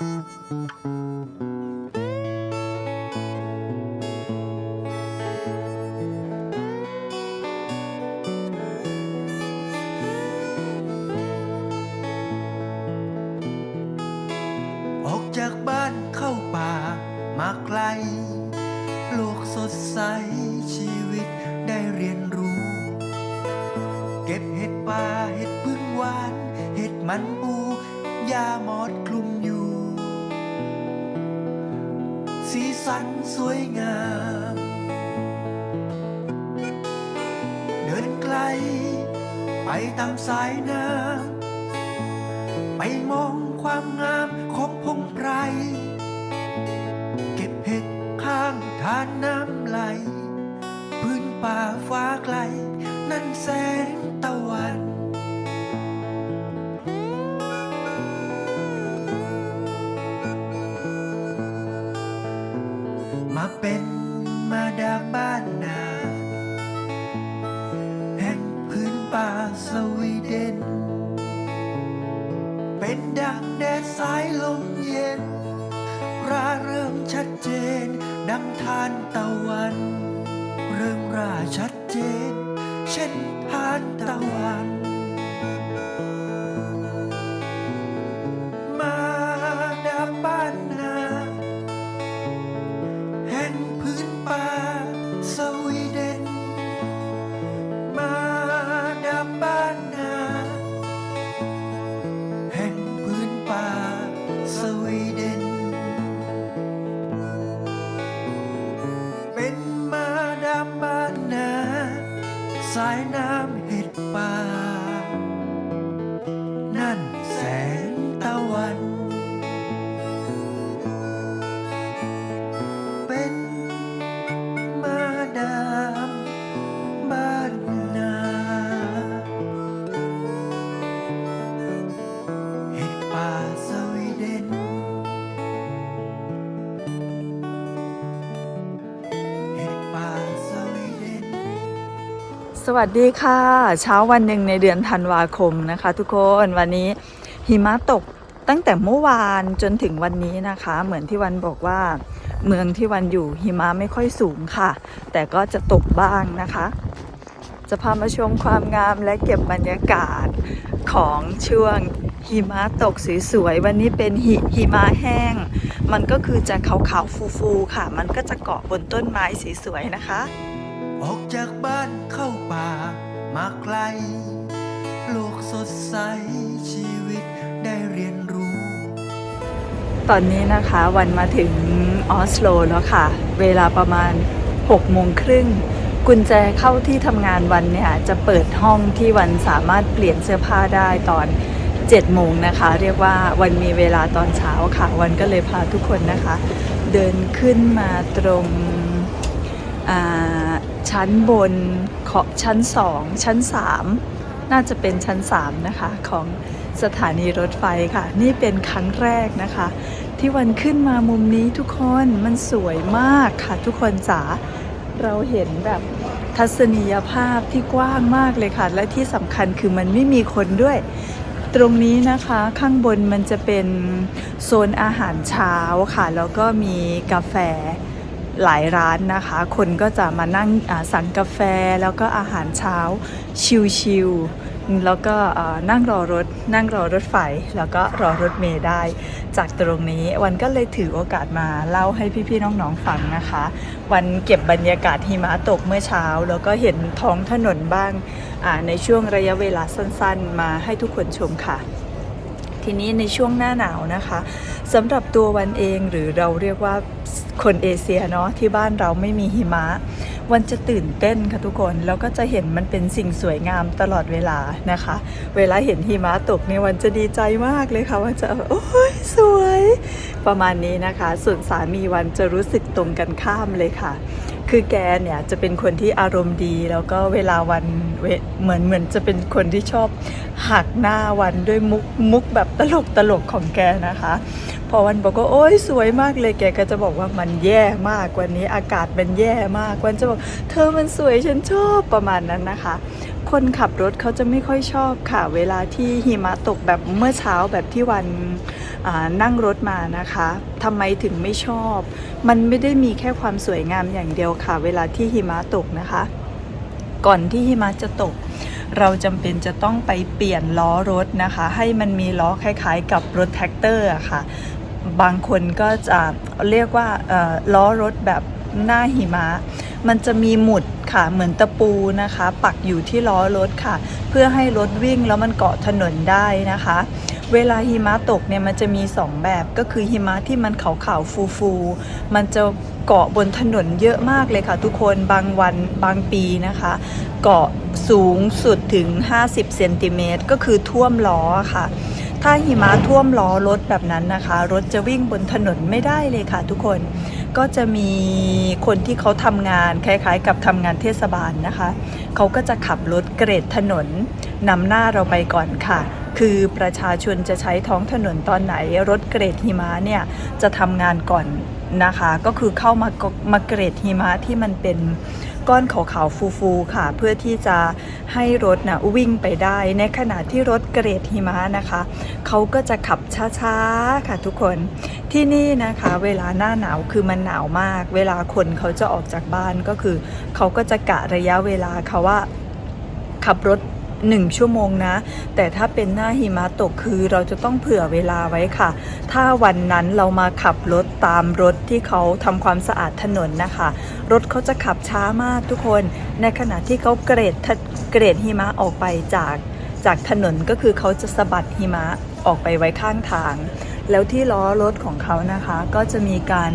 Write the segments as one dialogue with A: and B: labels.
A: Thank you. สันสวยงาม เดินไกล ไปตามสายน้ำไปมองความงามของพงไพร เก็บเห็ดข้างทานน้ำไหล พื้นป่าฟ้าไกล นั่นแสงตะวัน สวีเดน เป็นดังแดดสายลมเย็นราเริ่มชัดเจน ดังทานตะวัน เริ่มราชัดเจน เช่นทานตะวัน วัสดี
B: ค่ะ เช้าวันหนึ่งในเดือนธันวาคมนะคะ ทุกคนวันนี้หิมะตกตั้งแต่เมื่อวานจนถึงวันนี้นะคะ เหมือนที่วันบอกว่า เมืองที่วันอยู่หิมะไม่ค่อยสูงค่ะ แต่ก็จะตกบ้างนะคะ จะพามาชมความงามและเก็บบรรยากาศของช่วงหิมะตกสวยๆวันนี้เป็นหิหิมะแห้ง มันก็คือจะขาวๆฟูๆค่ะ มันก็จะเกาะบนต้นไม้สวยๆนะคะ
A: ออกจากบ้านเข้าป่ามาไกล โลกสดใสชีวิตได้เรียนรู้
B: ตอนนี้นะคะวันมาถึงออสโลแล้วค่ะ เวลาประมาณ6โมงครึ่งกุญแจเข้าที่ทำงานวันเนี่ยจะเปิดห้องที่วันสามารถเปลี่ยนเสื้อผ้าได้ตอน7โมงนะคะ เรียกว่าวันมีเวลาตอนเช้าค่ะ วันก็เลยพาทุกคนนะคะ เดินขึ้นมาตรงอ่า ชั้นบนขอชั้น2ชั้น3น่าจะเป็นชั้น3นะคะของสถานีรถไฟค่ะ นี่เป็นครั้งแรกนะคะ ที่วันขึ้นมามุมนี้ทุกคนมันสวยมากค่ะ ทุกคนจ๋าเราเห็นแบบทัศนียภาพที่กว้างมากเลยค่ะ และที่สำคัญคือมันไม่มีคนด้วย ตรงนี้นะคะข้างบนมันจะเป็นโซนอาหารเช้าค่ะ แล้วก็มีกาแฟ หลายร้านนะคะ คนก็จะมานั่งสั่งกาแฟแล้วก็อาหารเช้าชิลๆแล้วก็นั่งรอรถ นั่งรอรถไฟ แล้วก็รอรถเมล์ได้ จากตรงนี้วันก็เลยถือโอกาสมาเล่าให้พี่ๆน้องๆฟังนะคะ วันเก็บบรรยากาศหิมะตกเมื่อเช้า แล้วก็เห็นท้องถนนบ้างในช่วงระยะเวลาสั้นๆ มาให้ทุกคนชมค่ะ ทีนี้ในช่วงหน้าหนาวนะคะสำหรับตัววันเองหรือเราเรียกว่าคนเอเชียเนาะที่บ้านเราไม่มีหิมะวันจะตื่นเต้นค่ะทุกคนแล้วก็จะเห็นมันเป็นสิ่งสวยงามตลอดเวลานะคะ เวลาเห็นหิมะตกเนี่ยวันจะดีใจมากเลยค่ะวันจะโอ้ยสวย ประมาณนี้นะคะ ส่วนสามีวันจะรู้สึกตรงกันข้ามเลยค่ะ คือแกเนี่ยจะเป็นคนที่อารมณ์ดีแล้วก็เวลาวัน เวเหมือนเหมือนจะเป็นคนที่ชอบหักหน้าวันด้วยมุกมุกแบบตลกตลกของแกนะคะ พอวันบอกว่าโอ้ยสวยมากเลยแกก็จะบอกว่ามันแย่มากวันนี้อากาศมันแย่มากวันจะบอก เธอมันสวยฉันชอบประมาณนั้นนะคะ คนขับรถเขาจะไม่ค่อยชอบค่ะ เวลาที่หิมะตกแบบเมื่อเช้าแบบที่วันนั่งรถมานะคะทำไมถึงไม่ชอบ มันไม่ได้มีแค่ความสวยงามอย่างเดียวค่ะ เวลาที่หิมะตกนะคะ ก่อนที่หิมะจะตก เราจำเป็นจะต้องไปเปลี่ยนล้อรถนะคะ ให้มันมีล้อคล้ายๆ กับรถแท็กเตอร์ค่ะ บางคนก็จะเรียกว่าล้อรถแบบ หน้าหิมะ มันจะมีหมุดค่ะเหมือนตะปูนะคะ ปักอยู่ที่ล้อรถค่ะ เพื่อให้รถวิ่งแล้วมันเกาะถนนได้นะคะ เวลาหิมะตกเนี่ยมันจะมี 2 แบบก็คือหิมะที่มันขาวๆฟูๆมันจะเกาะบนถนนเยอะมากเลยค่ะ ทุกคนบางวันบางปีนะคะ เกาะสูงสุดถึง 50เซนติเมตรก็คือท่วมล้อค่ะถ้าหิมะท่วมล้อรถแบบนั้นนะคะ รถจะวิ่งบนถนนไม่ได้เลยค่ะทุกคน ก็จะมีคนที่เขาทำงานคล้ายๆ กับทำงานเทศบาลนะคะ เขาก็จะขับรถเกรดถนนนำหน้าเราไปก่อนค่ะ คือประชาชนจะใช้ท้องถนนตอนไหน รถเกรดหิมะเนี่ยจะทำงานก่อน นะคะ ก็คือเข้ามากมาเกรดหิมะที่มันเป็นก้อนขาวๆฟูๆค่ะ เพื่อที่จะให้รถนะวิ่งไปได้ ในขณะที่รถเกรดหิมะนะคะเขาก็จะขับช้าๆค่ะทุกคนที่นี่นะคะ เวลาหน้าหนาวคือมันหนาวมาก เวลาคนเขาจะออกจากบ้านก็คือเขาก็จะกะระยะเวลาค่ะว่าขับรถ 1 ชั่วโมงนะ แต่ถ้าเป็นหน้าหิมะตกคือเราจะต้องเผื่อเวลาไว้ค่ะ ถ้าวันนั้นเรามาขับรถตามรถที่เขาทำความสะอาดถนนนะคะ รถเขาจะขับช้ามากทุกคน ในขณะที่เขาเกรดทะเกรดหิมะออกไปจากจากถนนก็คือเขาจะสะบัดหิมะออกไปไว้ข้างทาง แล้วที่ล้อรถของเขานะคะ ก็จะมีการ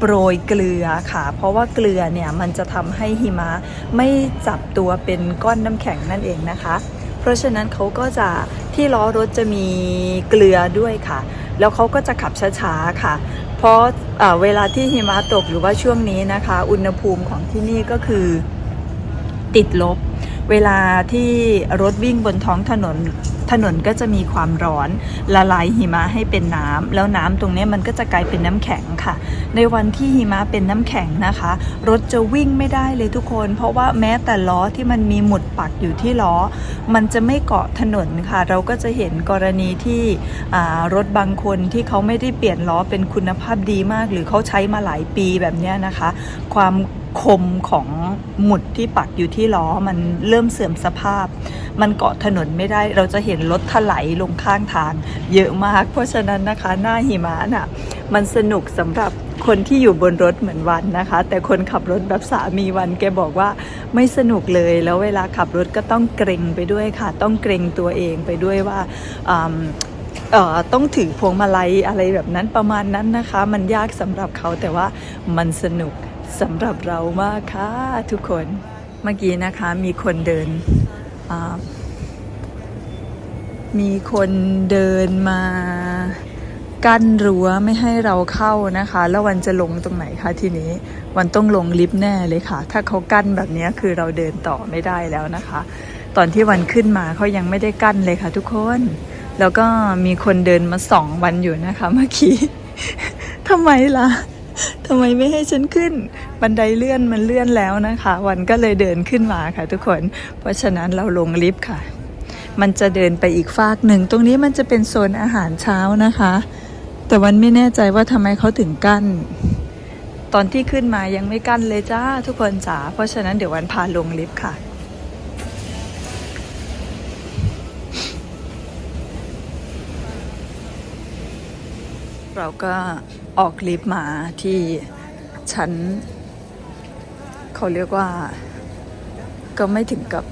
B: โปรยเกลือค่ะ เพราะว่าเกลือเนี่ยมันจะทำให้หิมะไม่จับตัวเป็นก้อนน้ำแข็งนั่นเองนะคะ เพราะฉะนั้นเขาก็จะที่ล้อรถจะมีเกลือด้วยค่ะ แล้วเขาก็จะขับช้าๆค่ะ เพราะเอ่อเวลาที่หิมะตกหรือว่าช่วงนี้นะคะ อุณหภูมิของที่นี่ก็คือติดลบ เวลาที่รถวิ่งบนท้องถนนถนนก็จะมีความร้อนละลายหิมะให้เป็นน้ำแล้วน้ำตรงนี้มันก็จะกลายเป็นน้ำแข็งค่ะ ในวันที่หิมะเป็นน้ำแข็งนะคะ รถจะวิ่งไม่ได้เลยทุกคน เพราะว่าแม้แต่ล้อที่มันมีหมุดปักอยู่ที่ล้อ มันจะไม่เกาะถนนค่ะ เราก็จะเห็นกรณีที่รถบางคนที่เขาไม่ได้เปลี่ยนล้อเป็นคุณภาพดีมาก หรือเขาใช้มาหลายปีแบบนี้นะคะ ความ คมของหมุดที่ปักอยู่ที่ล้อมันเริ่มเสื่อมสภาพ มันเกาะถนนไม่ได้เราจะเห็นรถถลายลงข้างทาง เยอะมาก เพราะฉะนั้นนะคะ หน้าหิมะน่ะ มันสนุกสำหรับคนที่อยู่บนรถเหมือนวันนะคะ แต่คนขับรถแบบสามีวันแกบอกว่าไม่สนุกเลยแล้วเวลาขับรถก็ต้องเกรงไปด้วยค่ะ ต้องเกรงตัวเองไปด้วยว่าอืมเออต้องถือพวงมาลัยอะไรแบบนั้นประมาณนั้นนะคะ มันยากสำหรับเขาแต่ว่ามันสนุก สำหรับเรามากค่ะทุกคนเมื่อกี้นะคะมีคนเดิน มีคนเดินมากั้นรั้วไม่ให้เราเข้านะคะ แล้ววันจะลงตรงไหนคะทีนี้วันต้องลงลิฟต์แน่เลยค่ะ ถ้าเขากั้นแบบนี้คือเราเดินต่อไม่ได้แล้วนะคะ ตอนที่วันขึ้นมาเขายังไม่ได้กั้นเลยค่ะ ทุกคน แล้วก็มีคนเดินมาสองวันอยู่นะคะ เมื่อกี้ทำไมล่ะ ทำไมไม่ให้ฉันขึ้น บันไดเลื่อนมันเลื่อนแล้วนะคะ วันก็เลยเดินขึ้นมาค่ะทุกคน เพราะฉะนั้นเราลงลิฟต์ค่ะ มันจะเดินไปอีกฟากหนึ่ง ตรงนี้มันจะเป็นโซนอาหารเช้านะคะ แต่วันไม่แน่ใจว่าทำไมเขาถึงกั้น ตอนที่ขึ้นมายังไม่กั้นเลยจ้าทุกคนจ๋า เพราะฉะนั้นเดี๋ยววันพาลงลิฟต์ค่ะ เราก็ออกลิฟต์มาที่ชั้น เขาเรียกว่า ก็ไม่ถึงกับ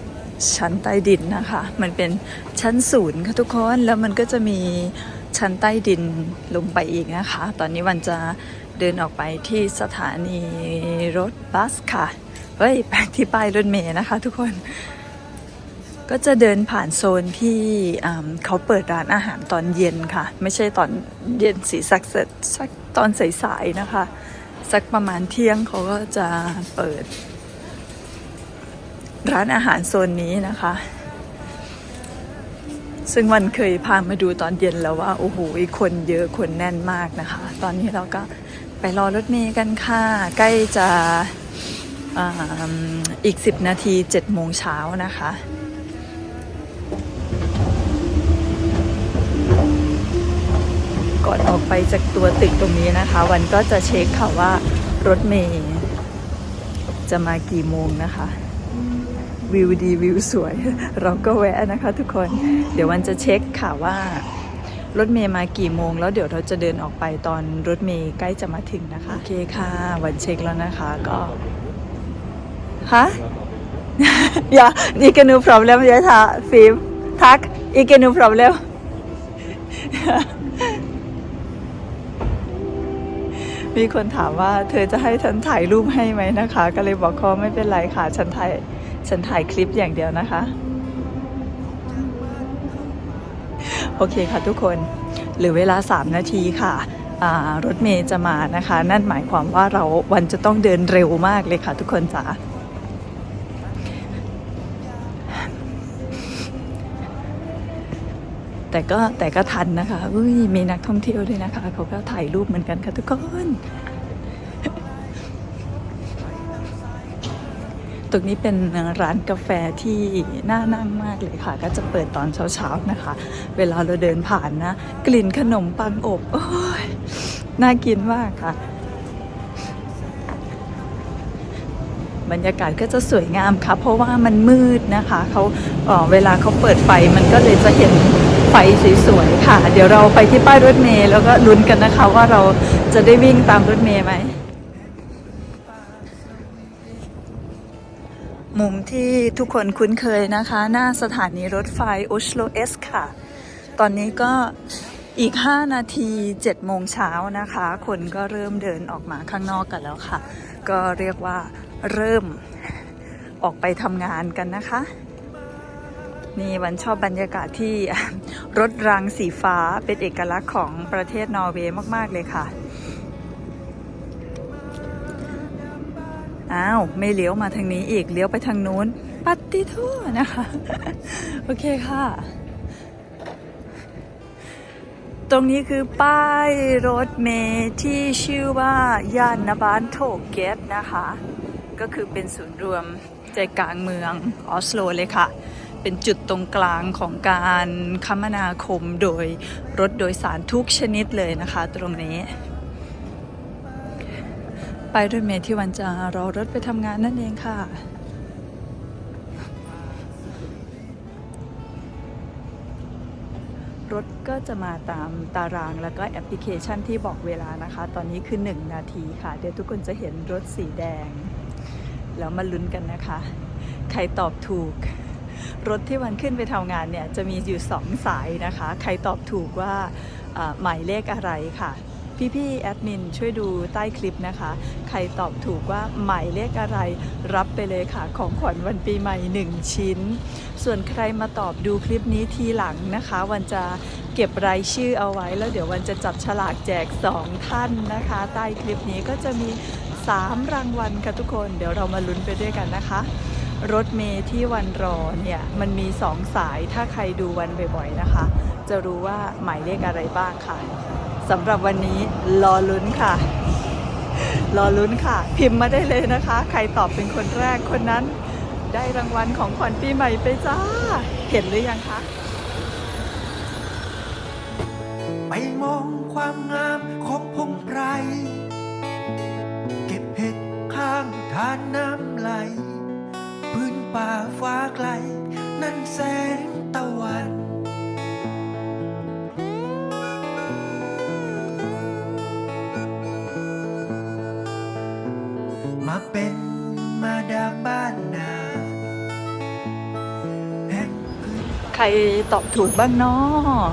B: ชั้นใต้ดินนะคะ มันเป็นชั้นศูนย์ค่ะทุกคนแล้วมันก็จะมีชั้นใต้ดินลงไปอีกนะคะ ตอนนี้วันจะเดินออกไปที่สถานีรถบัสค่ะ เฮ้ยไปที่ป้ายรถเมล์นะคะทุกคน ก็จะเดินผ่านโซนที่เขาเปิดร้านอาหารตอนเย็นค่ะ ไม่ใช่ตอนเย็นสีสักเสร็จสักตอนสายๆนะคะ สักประมาณเที่ยงเขาก็จะเปิด ร้านอาหารโซนนี้นะคะ ซึ่งวันเคยพามาดูตอนเย็นแล้วว่า โอ้โหคนเยอะคนแน่นมากนะคะ ตอนนี้เราก็ไปรอรถเมย์กันค่ะ ใกล้จะอ,อีก 10 นาที7โมงเช้านะคะ ก่อนออกไปจากตัวตึกตรงนี้นะคะ วันก็จะเช็คค่ะว่ารถเมย์จะมากี่โมงนะคะ วิวดีวิวสวย เราก็แวะนะคะทุกคน เดี๋ยววันจะเช็คค่ะว่ารถเมย์มากี่โมง แล้วเดี๋ยวเราจะเดินออกไปตอนรถเมย์ใกล้จะมาถึงนะคะ โอเคค่ะ วันเช็คแล้วนะคะก็ฮะ ja, ikke noe problem. Jeg tar film. Takk. Ikke noe problem. มีคนถามว่าเธอจะให้ฉันถ่ายรูปให้ไหมนะคะ ก็เลยบอกเขาไม่เป็นไรค่ะ ฉันถ่ายฉันถ่ายคลิปอย่างเดียวนะคะ โอเคค่ะทุกคนเหลือเวลา 3 นาทีค่ะรถเมย์จะมานะคะ นั่นหมายความว่าเราวันจะต้องเดินเร็วมากเลยค่ะทุกคนจ้า แต่ก็แต่ก็ทันนะคะอุ้ยมีนักท่องเที่ยวด้วยนะคะเขาก็ถ่ายรูปเหมือนกันค่ะทุกคนตรงนี้เป็นร้านกาแฟที่น่านั่งมากเลยค่ะ ก็จะเปิดตอนเช้าๆนะคะ เวลาเราเดินผ่านนะ กลิ่นขนมปังอบโอ้ยน่ากินมากค่ะ บรรยากาศก็จะสวยงามค่ะ เพราะว่ามันมืดนะคะเขาเออเวลาเขาเปิดไฟมันก็เลยจะเห็น ไฟสวยๆค่ะ เดี๋ยวเราไปที่ป้ายรถเมล์แล้วก็ลุ้นกันนะคะว่าเราจะได้วิ่งตามรถเมล์ไหม มุมที่ทุกคนคุ้นเคยนะคะ หน้าสถานีรถไฟอ s โ o เอสค่ะ ตอนนี้ก็อีก 5 นาที7โมงเช้านะคะ คนก็เริ่มเดินออกมาข้างนอกกันแล้วค่ะ ก็เรียกว่าเริ่มออกไปทำงานกันนะคะ นี่วันชอบบรรยากาศที่รถรางสีฟ้าเป็นเอกลักษณ์ของประเทศนอร์เวย์มาก ๆ เลยค่ะ อ้าว ไม่เลี้ยวมาทางนี้อีก เลี้ยวไปทางนู้น ปัตติทั่วนะคะ โอเคค่ะ ตรงนี้คือป้ายรถเมล์ที่ชื่อว่าย่านนบานโถเกตนะคะ ก็คือเป็นศูนย์รวมใจกลางเมืองออสโลเลยค่ะ เป็นจุดตรงกลางของการคมนาคมโดยรถโดยสารทุกชนิดเลยนะคะตรงนี้ ไปรถเมล์ที่วันจะรอรถไปทำงานนั่นเองค่ะรถก็จะมาตามตารางแล้วก็แอปพลิเคชันที่บอกเวลานะคะ ตอนนี้คือ 1 นาทีค่ะ เดี๋ยวทุกคนจะเห็นรถสีแดง แล้วมาลุ้นกันนะคะ ใครตอบถูก รถที่วันขึ้นไปทำงานเนี่ยจะมีอยู่สองสายนะคะ ใครตอบถูกว่าหมายเลขอะไรค่ะ พี่ๆแอดมินช่วยดูใต้คลิปนะคะ ใครตอบถูกว่าหมายเลขอะไรรับไปเลยค่ะ ของขวัญวันปีใหม่ 1 ชิ้น ส่วนใครมาตอบดูคลิปนี้ทีหลังนะคะ วันจะเก็บรายชื่อเอาไว้ แล้วเดี๋ยววันจะจับฉลากแจก 2 ท่านนะคะ ใต้คลิปนี้ก็จะมี 3 รางวัลค่ะทุกคน เดี๋ยวเรามาลุ้นไปด้วยกันนะคะ รถเมย์ที่วันรอเนี่ยมันมี2สายถ้าใครดูวันบ่อยๆนะคะ จะรู้ว่าหมายเลขอะไรบ้างค่ะสำหรับวันนี้รอลุ้นค่ะ รอลุ้นค่ะ พิมพ์มาได้เลยนะคะ ใครตอบเป็นคนแรกคนนั้น ได้รางวัลของขวัญปีใหม่ไปจ้า เห็นหรือยังคะ
A: ไปมองความงามของพงไพรเก็บเห็ดข้างทานน้ำไหล ป่าฟ้าไกล นั่นแสงตะวันมาเป็นมาดามบ้านนา
B: ใครตอบถูกบ้างเนาะ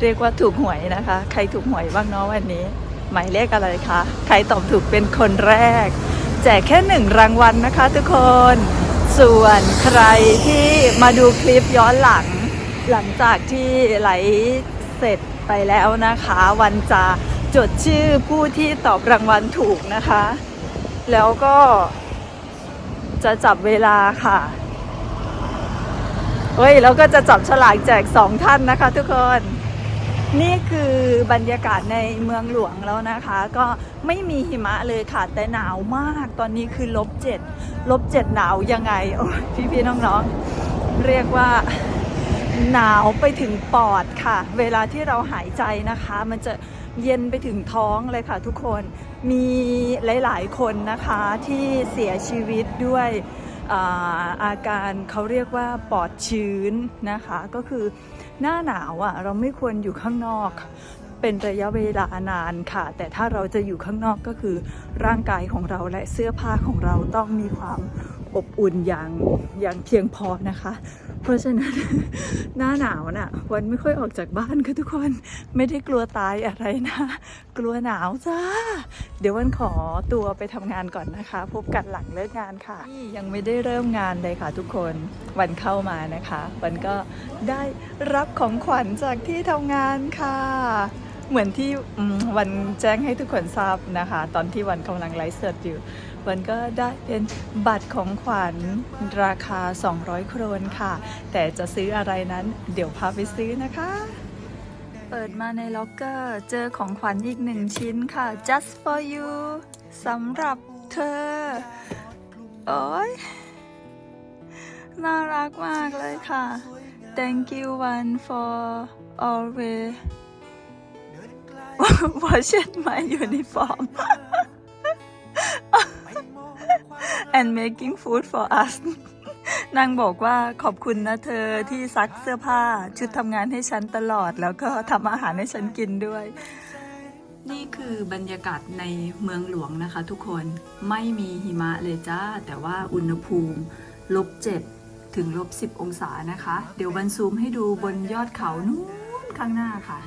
B: เรียกว่าถูกหวยนะคะ ใครถูกหวยบ้างเนาะวันนี้ หมายเลขอะไรคะ ใครตอบถูกเป็นคนแรก แจกแค่หนึ่งรางวัลนะคะทุกคน ส่วนใครที่มาดูคลิปย้อนหลัง หลังจากที่ไหลฟ์เสร็จไปแล้วนะคะ วันจะจดชื่อผู้ที่ตอบรางวัลถูกนะคะ แล้วก็จะจับเวลาค่ะเฮ้ยแล้วก็จะจับฉลากแจกสองท่านนะคะทุกคน นี่คือบรรยากาศในเมืองหลวงแล้วนะคะ ก็ไม่มีหิมะเลยค่ะ แต่หนาวมากตอนนี้คือลบเจ็ดลบเจ็ดหนาวยังไงโอ้ยพี่ๆน้องๆ เรียกว่าหนาวไปถึงปอดค่ะ เวลาที่เราหายใจนะคะ มันจะเย็นไปถึงท้องเลยค่ะทุกคนมีหลาย ๆ คนนะคะที่เสียชีวิตด้วย อาอาการเขาเรียกว่าปอดชื้นนะคะ ก็คือหน้าหนาวอะ่ะเราไม่ควรอยู่ข้างนอก เป็นระยะเวลานานค่ะ แต่ถ้าเราจะอยู่ข้างนอกก็คือร่างกายของเราและเสื้อผ้าของเราต้องมีความ อบอุ่นอย่างอย่างเพียงพอนะคะ เพราะฉะนั้นหน้าหนาวน่ะ วันไม่ค่อยออกจากบ้านค่ะทุกคนไม่ได้กลัวตายอะไรนะ กลัวหนาวจ้า เดี๋ยววันขอตัวไปทำงานก่อนนะคะ พบกันหลังเลิกงานค่ะ ยังไม่ได้เริ่มงานเลยค่ะทุกคนวันเข้ามานะคะ วันก็ได้รับของขวัญจากที่ทำงานค่ะ เหมือนที่วันแจ้งให้ทุกคนทราบนะคะ ตอนที่วันกำลังไลฟ์สดอยู่ วันก็ได้เป็นบัตรของขวัญราคา 200 โครนค่ะ แต่จะซื้ออะไรนั้นเดี๋ยวพาไปซื้อนะคะ เปิดมาในล็อกเกอร์เจอของขวัญอีกหนึ่งชิ้นค่ะ just for you สำหรับเธอ โอ้ยน่ารักมากเลยค่ะ thank you one for always
A: ดินไกล
B: watching my uniform
A: ไปมองความ
B: and making food for us นางบอกว่าขอบคุณนะเธอที่ซักเสื้อผ้า ชุดทำงานให้ฉันตลอด แล้วก็ทำอาหารให้ฉันกินด้วย นี่คือบรรยากาศในเมืองหลวงนะคะทุกคนไม่มีหิมะเลยจ้า แต่ว่าอุณหภูมิลบเจ็ดถึงลบสิบองศานะคะ เดี๋ยววันซูมให้ดูบนยอดเขานู้นข้างหน้าค่ะ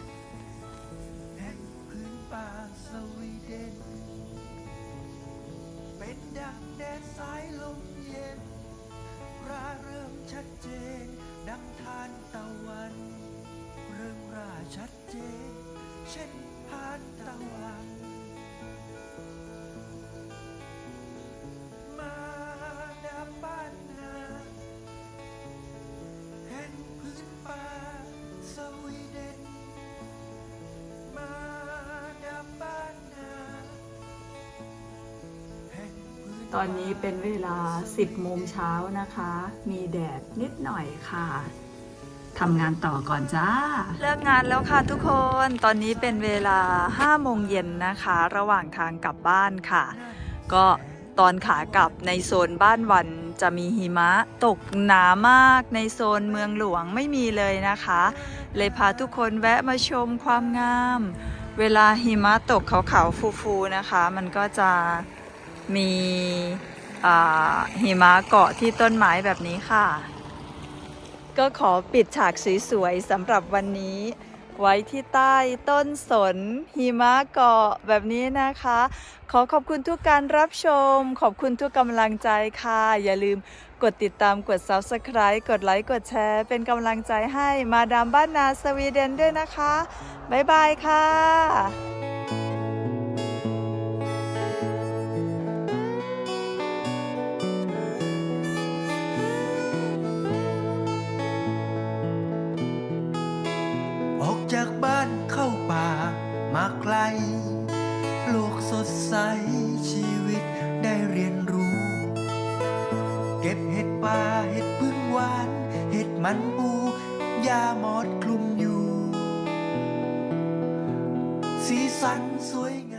A: ต
B: อนนี้เป็นเวลา 10โมงเช้านะคะ มีแดดนิดหน่อยค่ะทำงานต่อก่อนจ้า เลิกงานแล้วค่ะทุกคน ตอนนี้เป็นเวลา5โมงเย็นนะคะ ระหว่างทางกลับบ้านค่ะ ก็ตอนขากลับในโซนบ้านวันจะมีหิมะตกหนามากในโซนเมืองหลวงไม่มีเลยนะคะ เลยพาทุกคนแวะมาชมความงาม เวลาหิมะตกขาวๆฟูๆนะคะ มันก็จะ มีหิมะเกาะที่ต้นไม้แบบนี้ค่ะ ก็ขอปิดฉากสวยๆสำหรับวันนี้ ไว้ที่ใต้ต้นสนหิมะเกาะแบบนี้นะคะ ขอขอบคุณทุกการรับชม ขอบคุณทุกกำลังใจค่ะ อย่าลืมกดติดตามกด Subscribe กดไลค์กดแชร์ เป็นกำลังใจให้มาดามบ้านนาสวีเดนด้วยนะคะ บ๊ายบายค่ะ
A: มันปูยาหมอดคลุมอยู่ สีสันสวยงาม